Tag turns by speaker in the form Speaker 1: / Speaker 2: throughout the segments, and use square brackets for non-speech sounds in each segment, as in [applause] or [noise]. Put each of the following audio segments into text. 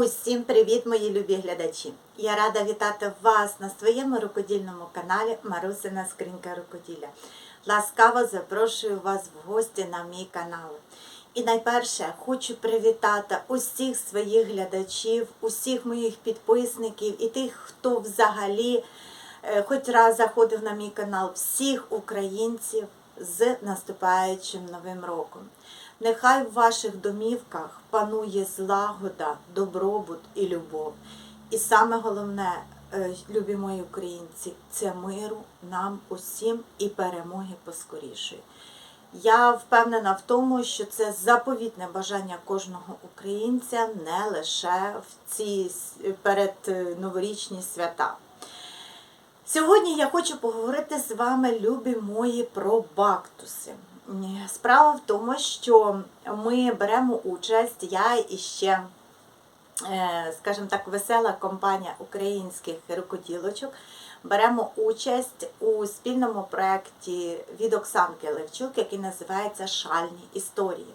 Speaker 1: Усім привіт, мої любі глядачі! Я рада вітати вас на своєму рукодільному каналі Марусина Скринька Рукоділля. Ласкаво запрошую вас в гості на мій канал. І найперше хочу привітати усіх своїх глядачів, усіх моїх підписників і тих, хто взагалі е, хоч раз заходив на мій канал, всіх українців з наступаючим новим роком. Нехай в ваших домівках панує злагода, добробут і любов. І саме головне, е, любі мої українці, це миру нам усім і перемоги поскорішої. Я впевнена в тому, що це заповітне бажання кожного українця не лише в ці перед е, новорічні свята. Сьогодні я хочу поговорити з вами, любі мої, про бактуси. Справа в тому, що ми беремо участь, я і ще, е, скажімо так, весела компанія українських рукоділочок. Беремо участь у спільному проєкті від Оксанки Левчук, який називається Шальні історії.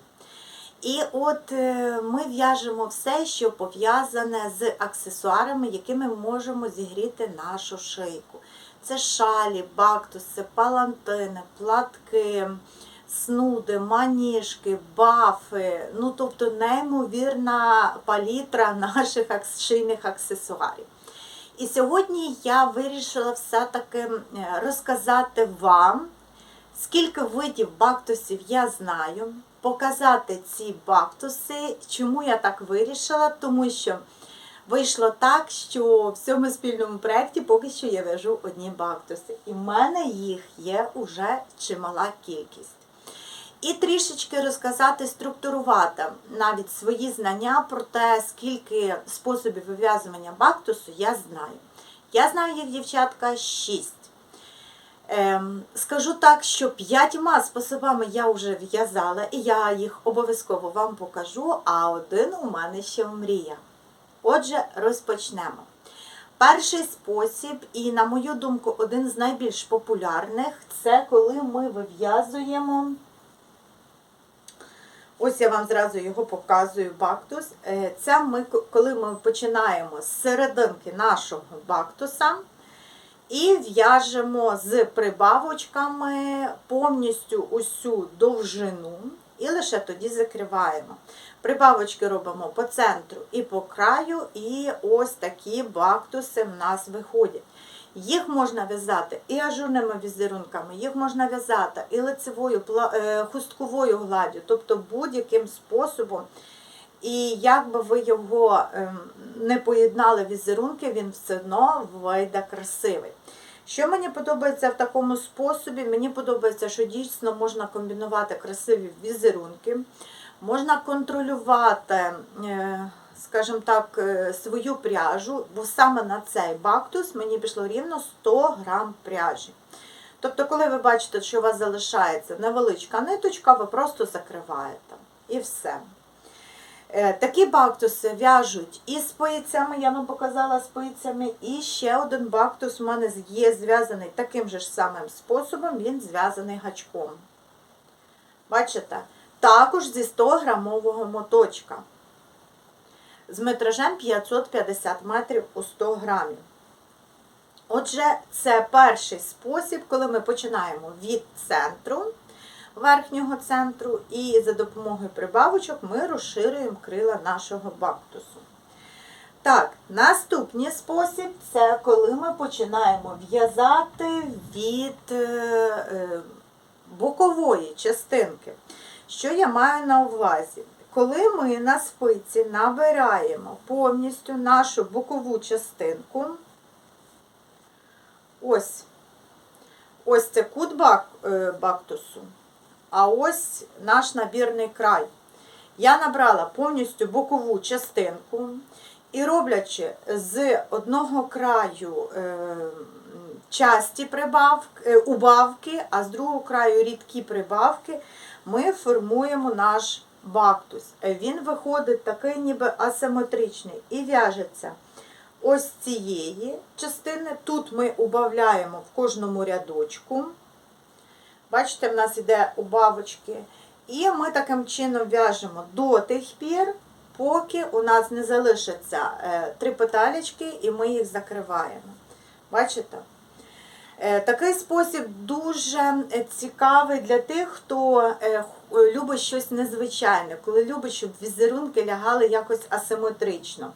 Speaker 1: І от е, ми в'яжемо все, що пов'язане з аксесуарами, якими можемо зігріти нашу шийку. Це шалі, бактуси, палантини, платки, снуди, маніжки, бафи. Ну, тобто неймовірна палітра наших шийних аксесуарів. І сьогодні я вирішила все-таки е, розказати вам, скільки видів бактусів я знаю, показати ці бактуси. Чому я так вирішила? Тому що вийшло так, що в цьому спільному проєкті поки що я вяжу одні бактуси. І в мене їх є уже чимала кількість. І трішечки розказати, структурувати навіть свої знання про те, скільки способів вив'язування бактусу я знаю. Я знаю їх, дівчатка, 6. Ем, скажу так, що п'ятьма способами я вже в'язала, і я їх обов'язково вам покажу, а один у мене ще в мріях. Отже, розпочнемо. Перший спосіб, і, на мою думку, один з найбільш популярних, це коли ми вив'язуємо. Ось я вам зразу його показую бактус. Е, Це ми, коли ми починаємо з серединки нашого бактуса і в'яжемо з прибавочками повністю усю довжину і лише тоді закриваємо. Прибавочки робимо по центру і по краю, і ось такі бактуси в нас виходять. Їх можна в'язати і ажурними візерунками, їх можна в'язати і лицевою, е, хустковою гладдю, тобто будь-яким способом. І як би ви його ем, не поєднали візерунки, він все одно вийде красивий. Що мені подобається в такому способі? Мені подобається, що дійсно можна комбінувати красиві візерунки, можна контролювати, е, скажімо так, е, свою пряжу, бо саме на цей бактус мені пішло рівно 100 грам пряжі. Тобто, коли ви бачите, що у вас залишається невеличка ниточка, ви просто закриваєте. І все. Е, Такі бактуси в'яжуть і спицями, я вам показала спицями, і ще один бактус у мене є зв'язаний таким же ж самим способом, він зв'язаний гачком. Бачите? Також зі 100 грамового моточка. З метражем 550 метрів у 100 грамів. Отже, це перший спосіб, коли ми починаємо від центру, верхнього центру, і за допомогою прибавочок ми розширюємо крила нашого бактусу. Так, наступний спосіб це коли ми починаємо в'язати від е, е, бокової частинки. Що я маю на увазі? Коли ми на спиці набираємо повністю нашу бокову частинку, ось, ось це кут бак, е, бактусу, а ось наш набірний край. Я набрала повністю бокову частинку і роблячи з одного краю е, часті прибавки, е, убавки, а з другого краю рідкі прибавки, ми формуємо наш бактус. Він виходить такий ніби асиметричний і в'яжеться ось цієї частини. Тут ми убавляємо в кожному рядочку. Бачите, в нас іде убавочки. І ми таким чином в'яжемо до тих пір, поки у нас не залишиться е, три петелечки і ми їх закриваємо. Бачите? Е, Такий спосіб дуже е, цікавий для тих, хто е, любить щось незвичайне, коли любить, щоб візерунки лягали якось асиметрично.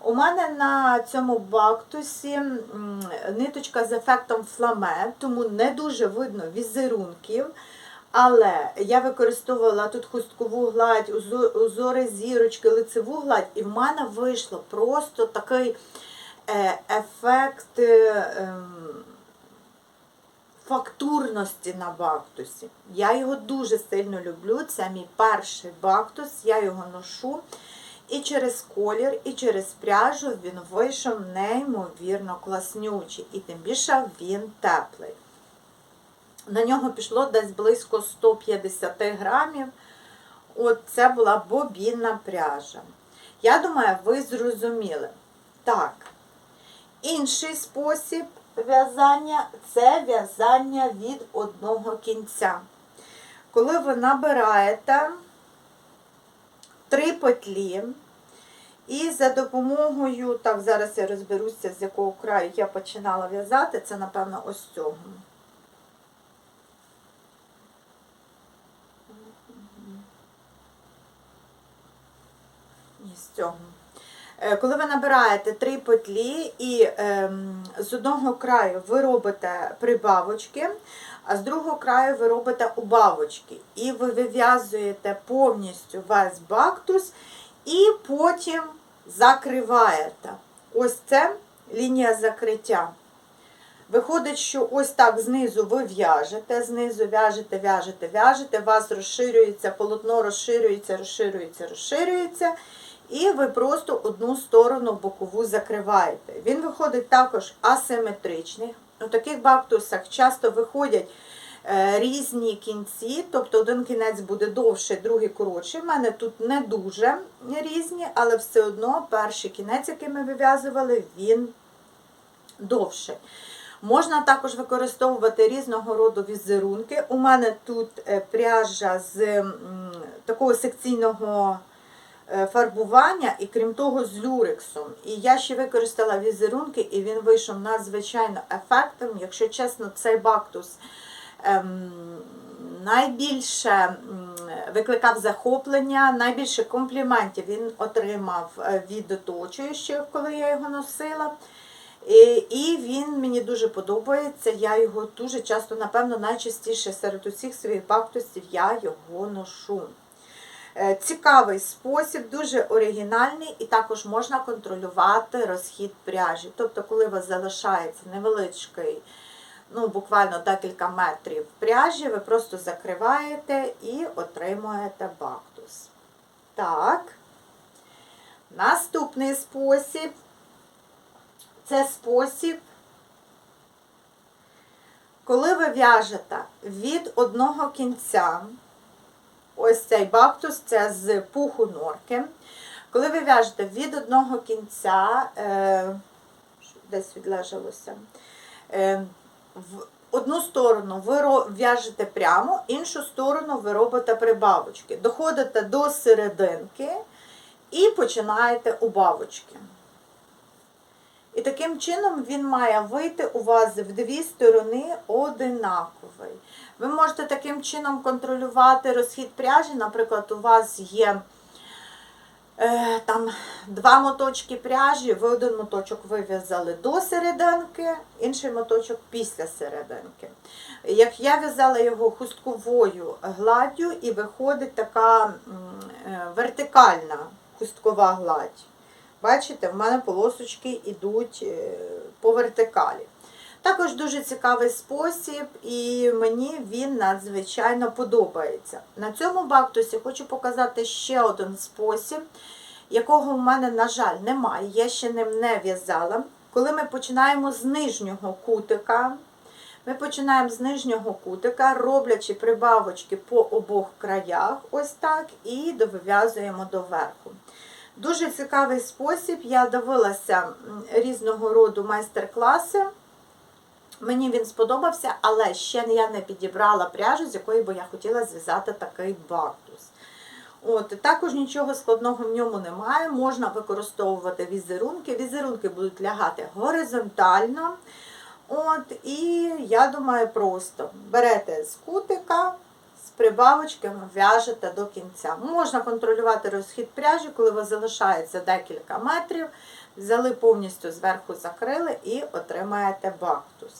Speaker 1: У мене на цьому бактусі ниточка з ефектом фламе, тому не дуже видно візерунків. Але я використовувала тут хусткову гладь, узо- узори зірочки, лицеву гладь, і в мене вийшло просто такий ефект. Фактурності на бактусі. Я його дуже сильно люблю. Це мій перший бактус, я його ношу. І через колір, і через пряжу він вийшов неймовірно класнючий. І тим більше він теплий. На нього пішло десь близько 150 грамів. От це була бобінна пряжа. Я думаю, ви зрозуміли. Так. Інший спосіб в'язання це в'язання від одного кінця. Коли ви набираєте три петлі, і за допомогою, так, зараз я розберуся, з якого краю я починала в'язати, це, напевно, ось цього. Ні, з цього. Е, Коли ви набираєте три петлі і ем, з одного краю ви робите прибавочки, а з другого краю ви робите убавочки. І ви вив'язуєте повністю весь бактус і потім закриваєте. Ось це лінія закриття. Виходить, що ось так знизу ви в'яжете, знизу в'яжете, в'яжете, в'яжете, у вас розширюється, полотно розширюється, розширюється, розширюється. І ви просто одну сторону бокову закриваєте. Він виходить також асиметричний. У таких бактусах часто виходять е, різні кінці, тобто один кінець буде довший, другий коротший. У мене тут не дуже різні, але все одно перший кінець, який ми вив'язували, він довший. Можна також використовувати різного роду візерунки. У мене тут е, пряжа з такого секційного фарбування, і крім того, з люрексом. І я ще використала візерунки, і він вийшов надзвичайно ефектним. Якщо чесно, цей бактус ем, найбільше викликав захоплення, найбільше компліментів він отримав е, від оточуючих, коли я його носила. І він мені дуже подобається. Я його дуже часто, напевно, найчастіше серед усіх своїх бактусів я його ношу. Е, Цікавий спосіб, дуже оригінальний, і також можна контролювати розхід пряжі. Тобто, коли у вас залишається невеличкий, ну буквально декілька метрів пряжі, ви просто закриваєте і отримуєте бактус. Так. Наступний спосіб це спосіб, коли ви в'яжете від одного кінця, ось цей бактус, це з пуху норки. Коли ви в'яжете від одного кінця, е, десь відлежалося, е, в одну сторону ви в'яжете прямо, іншу сторону ви робите прибавочки. Доходите до серединки і починаєте убавочки. І таким чином він має вийти у вас в дві сторони одинаковий. Ви можете таким чином контролювати розхід пряжі. Наприклад, у вас є е, там два моточки пряжі, ви один моточок вив'язали до серединки, інший моточок після серединки. Як я в'язала його хустковою гладдю, і виходить така е, вертикальна хусткова гладь. Бачите, в мене полосочки йдуть е, по вертикалі. Також дуже цікавий спосіб, і мені він надзвичайно подобається. На цьому бактусі хочу показати ще один спосіб, якого в мене, на жаль, немає. Я ще ним не в'язала. Коли ми починаємо з нижнього кутика, ми починаємо з нижнього кутика, роблячи прибавочки по обох краях, ось так, і довив'язуємо до верху. Дуже цікавий спосіб. Я дивилася різного роду майстер-класи. Мені він сподобався, але ще я не підібрала пряжу, з якої би я хотіла зв'язати такий бактус. От, також нічого складного в ньому немає. Можна використовувати візерунки. Візерунки будуть лягати горизонтально. От, і я думаю, просто берете з кутика, з прибавочками в'яжете до кінця. Можна контролювати розхід пряжі, коли вас залишається декілька метрів. Взяли повністю зверху закрили і отримаєте бактус.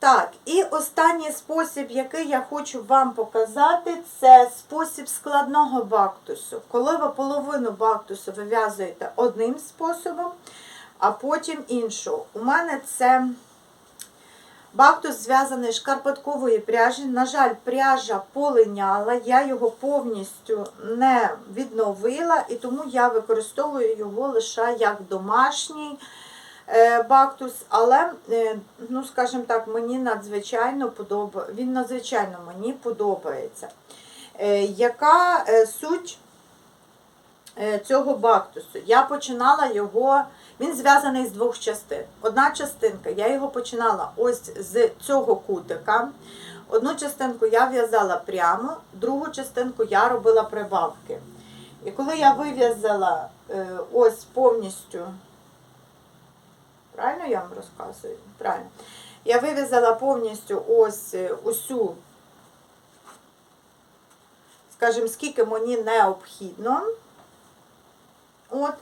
Speaker 1: Так, і останній спосіб, який я хочу вам показати, це спосіб складного бактусу. Коли ви половину бактусу вив'язуєте одним способом, а потім іншого. У мене це бактус зв'язаний з шкарпеткової пряжі. На жаль, пряжа полиняла, я його повністю не відновила, і тому я використовую його лише як домашній бактус, але, е, ну скажімо так, мені надзвичайно подобається, він надзвичайно мені подобається. Е, Яка е, суть е, цього бактусу? Я починала його, він зв'язаний з двох частин. Одна частинка, я його починала ось з цього кутика. Одну частинку я в'язала прямо, другу частинку я робила прибавки. І коли я вив'язала е, ось повністю Правильно я вам розказую? Правильно. Я вив'язала повністю ось е, усю, скажімо, скільки мені необхідно. От,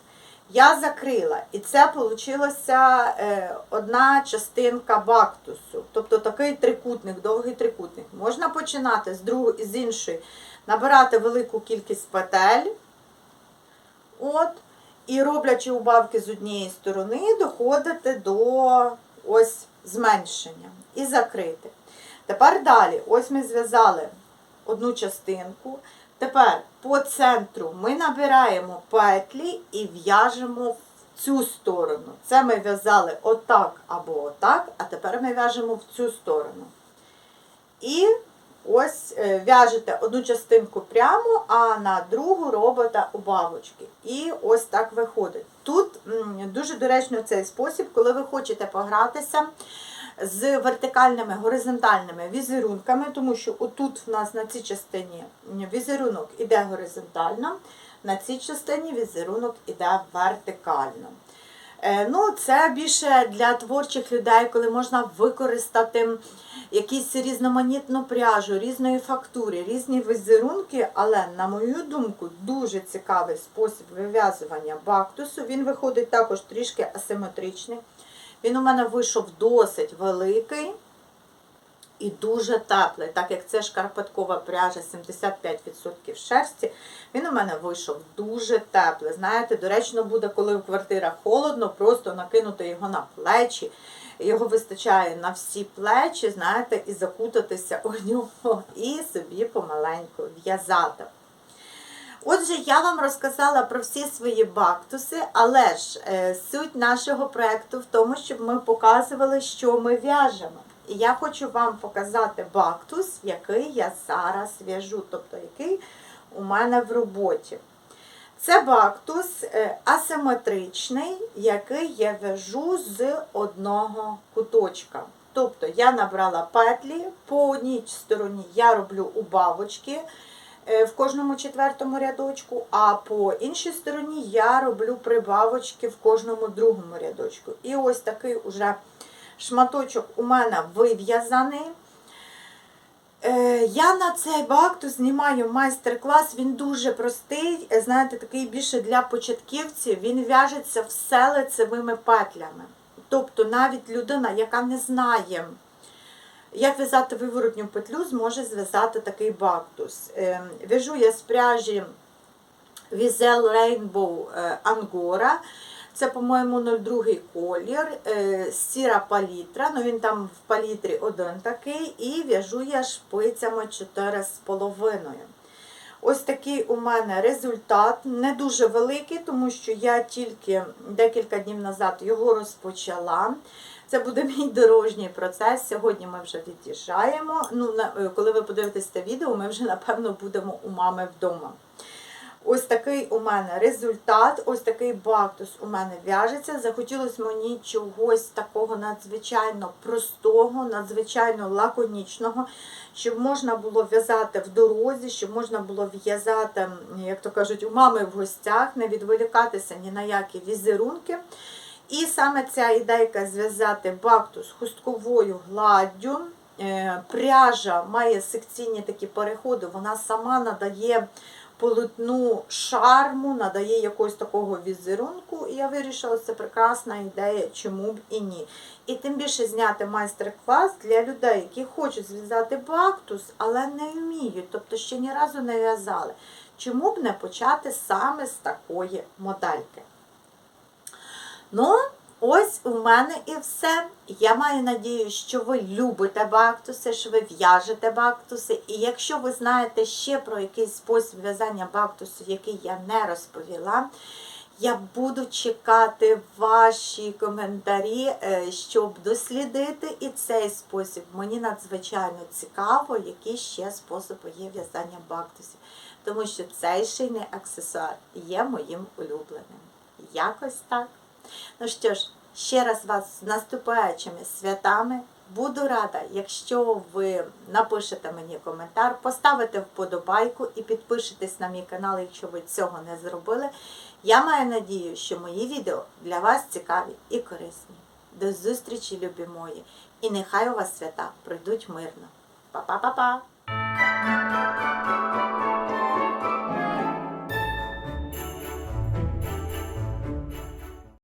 Speaker 1: я закрила. І це вийшла одна частинка бактусу. Тобто такий трикутник, довгий трикутник. Можна починати з другої, з іншої, набирати велику кількість петель. От, і роблячи убавки з однієї сторони, доходити до ось зменшення і закрити. Тепер далі, ось ми зв'язали одну частинку. Тепер по центру ми набираємо петлі і в'яжемо в цю сторону. Це ми в'язали отак або отак, а тепер ми в'яжемо в цю сторону. І ось е, в'яжете одну частинку прямо, а на другу робите убавочки. І ось так виходить. Тут дуже доречно цей спосіб, коли ви хочете погратися з вертикальними горизонтальними візерунками, тому що отут в нас на цій частині візерунок іде горизонтально, на цій частині візерунок іде вертикально. Е, Ну, це більше для творчих людей, коли можна використати якісь різноманітну пряжу, різної фактури, різні візерунки, але, на мою думку, дуже цікавий спосіб вив'язування бактусу. Він виходить також трішки асиметричний. Він у мене вийшов досить великий і дуже теплий, так як це шкарпеткова пряжа 75% шерсті, він у мене вийшов дуже теплий. Знаєте, доречно буде, коли в квартирах холодно, просто накинути його на плечі. Його вистачає на всі плечі, знаєте, і закутатися у нього, і собі помаленьку в'язати. Отже, я вам розказала про всі свої бактуси, але ж е, суть нашого проєкту в тому, щоб ми показували, що ми в'яжемо. Я хочу вам показати бактус, який я зараз в'яжу, тобто який у мене в роботі. Це бактус е, асиметричний, який я в'яжу з одного куточка. Тобто я набрала петлі, по одній стороні я роблю убавочки е, в кожному четвертому рядочку, а по іншій стороні я роблю прибавочки в кожному другому рядочку. І ось такий уже шматочок у мене вив'язаний. Е, Я на цей бактус знімаю майстер-клас, він дуже простий, е, знаєте, такий більше для початківців, він в'яжеться все лицевими петлями. Тобто навіть людина, яка не знає, як в'язати виворотню петлю, зможе зв'язати такий бактус. Е, В'яжу я з пряжі Візел Rainbow е, Angora. Це, по-моєму, 02 колір, е, сіра палітра, ну він там в палітрі один такий, і в'яжу я шпицями 4,5. Ось такий у мене результат, не дуже великий, тому що я тільки декілька днів назад його розпочала. Це буде [laughs] мій дорожній процес. Сьогодні ми вже від'їжджаємо. Ну, е, коли ви подивитесь це відео, ми вже, напевно, будемо у мами вдома. Ось такий у мене результат, ось такий бактус у мене в'яжеться. Захотілося мені чогось такого надзвичайно простого, надзвичайно лаконічного, щоб можна було в'язати в дорозі, щоб можна було в'язати, як то кажуть, у мами в гостях, не відволікатися ні на які візерунки. І саме ця ідейка зв'язати бактус хустковою гладдю. Е, Пряжа має секційні такі переходи, вона сама надає полотну шарму, надає якогось такого візерунку. І я вирішила, це прекрасна ідея, чому б і ні. І тим більше зняти майстер-клас для людей, які хочуть зв'язати бактус, але не вміють, тобто ще ні разу не в'язали. Чому б не почати саме з такої модельки? Ну, ось у мене і все. Я маю надію, що ви любите бактуси, що ви в'яжете бактуси. І якщо ви знаєте ще про якийсь спосіб в'язання бактусів, який я не розповіла, я буду чекати ваші коментарі, е, щоб дослідити і цей спосіб. Мені надзвичайно цікаво, які ще способи є в'язання бактусів. Тому що цей шийний аксесуар є моїм улюбленим. Якось так. Ну що ж, ще раз вас з наступаючими святами. Буду рада, якщо ви напишете мені коментар, поставите вподобайку і підпишетесь на мій канал, якщо ви цього не зробили. Я маю надію, що мої відео для вас цікаві і корисні. До зустрічі, любі мої! І нехай у вас свята пройдуть мирно. Па-па-па-па!